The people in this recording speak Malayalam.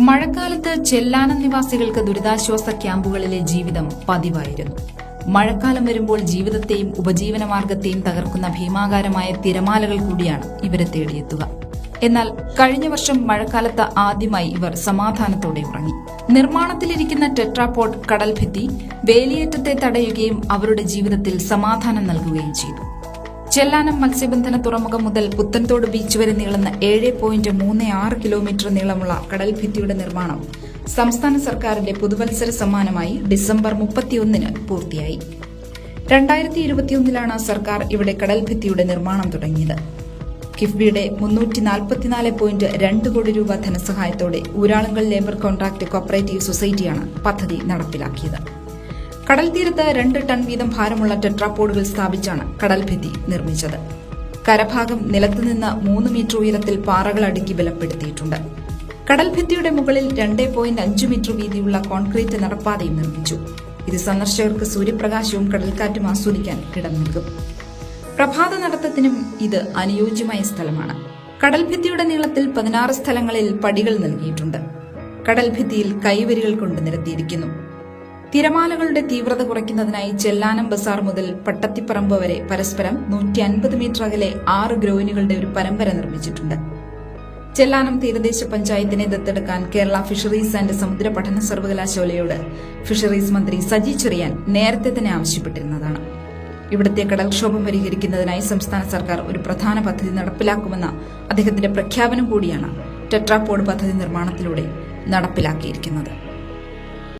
മഴക്കാലത്ത് ചെല്ലാനം നിവാസികൾക്ക് ദുരിതാശ്വാസ ക്യാമ്പുകളിലെ ജീവിതം പതിവായിരുന്നു. മഴക്കാലം വരുമ്പോൾ ജീവിതത്തെയും ഉപജീവന മാർഗത്തെയും തകർക്കുന്ന ഭീമാകാരമായ തിരമാലകൾ കൂടിയാണ് ഇവരെ തേടിയെത്തുക. എന്നാൽ കഴിഞ്ഞ വർഷം മഴക്കാലത്ത് ആദ്യമായി ഇവർ സമാധാനത്തോടെ ഉറങ്ങി. നിർമ്മാണത്തിലിരിക്കുന്ന ടെട്രാപോഡ് കടൽഭിത്തി വേലിയേറ്റത്തെ തടയുകയും അവരുടെ ജീവിതത്തിൽ സമാധാനം നൽകുകയും ചെയ്തു. ചെല്ലാനം മത്സ്യബന്ധന തുറമുഖം മുതൽ പുത്തൻതോട് ബീച്ച് വരെ നീളുന്ന ഏഴ് പോയിന്റ് മൂന്ന് ആറ് കിലോമീറ്റർ നീളമുള്ള കടൽഭിത്തിയുടെ നിർമ്മാണം സംസ്ഥാന സർക്കാരിന്റെ പുതുവത്സര സമ്മാനമായി ഡിസംബർ മുപ്പത്തിയൊന്നിന് പൂർത്തിയായി. രണ്ടായിരത്തി ഇരുപത്തിയൊന്നിലാണ് സർക്കാർ ഇവിടെ കടൽഭിത്തിയുടെ നിർമ്മാണം തുടങ്ങിയത്. കിഫ്ബിയുടെ മുന്നൂറ്റി നാൽപ്പത്തിനാല് പോയിന്റ് രണ്ട് കോടി രൂപ ധനസഹായത്തോടെ ഊരാളുങ്കൽ ലേബർ കോൺട്രാക്ട് കോപ്പറേറ്റീവ് സൊസൈറ്റിയാണ് പദ്ധതി നടപ്പിലാക്കിയത്. കടൽ തീരത്ത് രണ്ട് ടൺ വീതം ഭാരമുള്ള ടെട്രാപോഡുകൾ സ്ഥാപിച്ചാണ് കടൽഭിത്തി നിർമ്മിച്ചത്. കരഭാഗം നിലത്തുനിന്ന് മൂന്ന് മീറ്റർ ഉയരത്തിൽ പാറകൾ അടുക്കി ബലപ്പെടുത്തിയിട്ടുണ്ട്. കടൽഭിത്തിയുടെ മുകളിൽ രണ്ട് പോയിന്റ് അഞ്ച് മീറ്റർ വീതിയുള്ള കോൺക്രീറ്റ് നടപ്പാതയും നിർമ്മിച്ചു. ഇത് സന്ദർശകർക്ക് സൂര്യപ്രകാശവും കടൽക്കാറ്റും ആസ്വദിക്കാൻ ഇടം നൽകും. പ്രഭാത നടത്തത്തിനും ഇത് അനുയോജ്യമായ സ്ഥലമാണ്. കടൽഭിത്തിയുടെ നീളത്തിൽ പതിനാറ് സ്ഥലങ്ങളിൽ പടികൾ നൽകിയിട്ടുണ്ട്. കടൽഭിത്തിയിൽ കൈവരികൾ കൊണ്ട് നിരത്തിയിരിക്കുന്നു. തിരമാലകളുടെ തീവ്രത കുറയ്ക്കുന്നതിനായി ചെല്ലാനം ബസാർ മുതൽ പട്ടത്തിപ്പറമ്പ് വരെ പരസ്പരം നൂറ്റി അൻപത് മീറ്റർ അകലെ ആറ് ഗ്രോയിനുകളുടെ ഒരു പരമ്പര നിർമ്മിച്ചിട്ടുണ്ട്. ചെല്ലാനം തീരദേശ പഞ്ചായത്തിനെ ദത്തെടുക്കാൻ കേരള ഫിഷറീസ് ആൻഡ് സമുദ്ര പഠന സർവകലാശാലയോട് ഫിഷറീസ് മന്ത്രി സജി ചെറിയാൻ നേരത്തെ തന്നെ ആവശ്യപ്പെട്ടിരുന്നതാണ്. ഇവിടുത്തെ കടൽക്ഷോഭം പരിഹരിക്കുന്നതിനായി സംസ്ഥാന സർക്കാർ ഒരു പ്രധാന പദ്ധതി നടപ്പിലാക്കുമെന്ന അദ്ദേഹത്തിന്റെ പ്രഖ്യാപനം കൂടിയാണ് ടെട്രാപോഡ് പദ്ധതി നിർമ്മാണത്തിലൂടെ നടപ്പിലാക്കിയിരിക്കുന്നത്.